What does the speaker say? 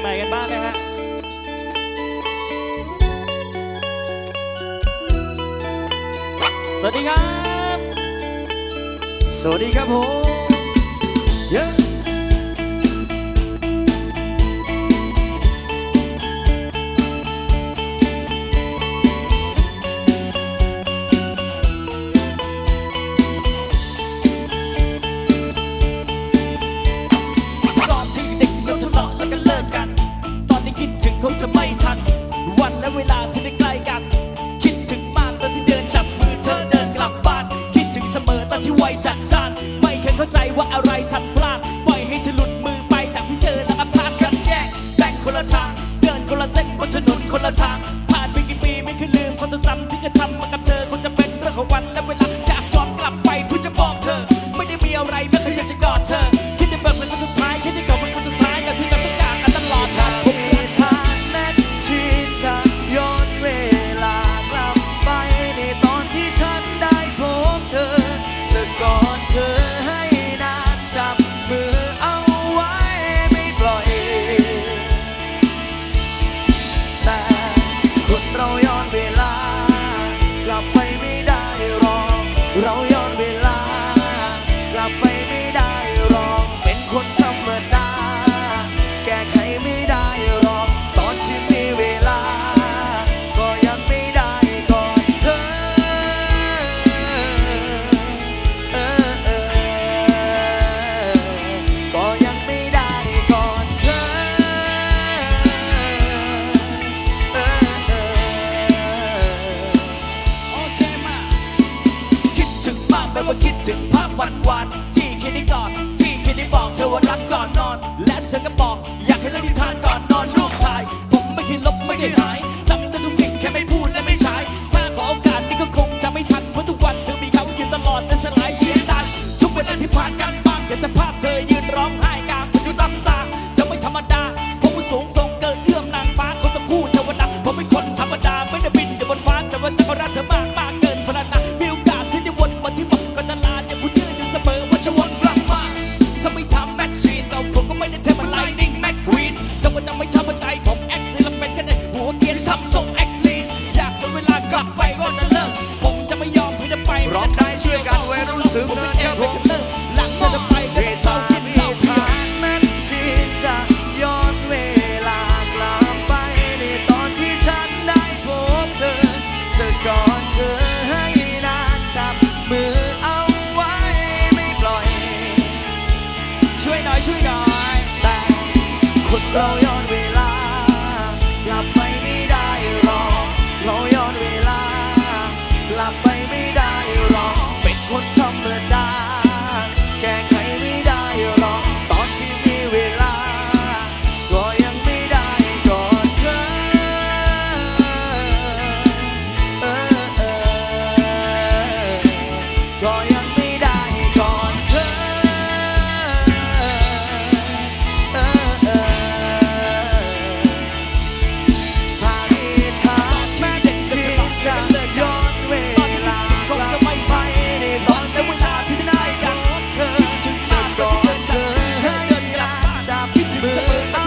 ใหม่ๆกันบ้างนะฮะสวัสดีครับ สวัสดีครับผม คนละทาง เดินคนละเส้นบนถนนคนละทาง กลับไปไม่ได้หรอกเรา เธอก็บอก อยากให้เล่านิทานก่อนนอนลูกชาย ผมไม่เคยลบไม่เคยหายจำได้ทุกสิ่งแค่ไม่พูดและไม่ใช้ถ้าขอโอกาสนี่ก็คงจะไม่ทันเพราะทุกวันเธอมีเขาอยู่ตลอดและสลายเสียดันทุกเวลาที่ผ่านกันบ้างเห็นแต่ภาพเธอยืนร้องไห้กลางคนอยู่ตำตาจะไม่ธรรมดาผมสูงส่งเกินเอื้อมนางฟ้าคนต้องคู่เทวดาผมเป็นคนธรรมดา ร้องได้ช่วยกันวัยรุ่นซึมเนินครับผมหลังจะไปก็ต้องเศร้ากินเหล้าเพียวแม้ที่จะย้อนเวลากลับไปในตอนที่ฉันได้พบเธอเธอกอดเธอให้นานจับมือเอาไว้ไม่ปล่อย ช่วยหน่อยช่วยหน่อยแต่คนเราย้อนเวลา Simple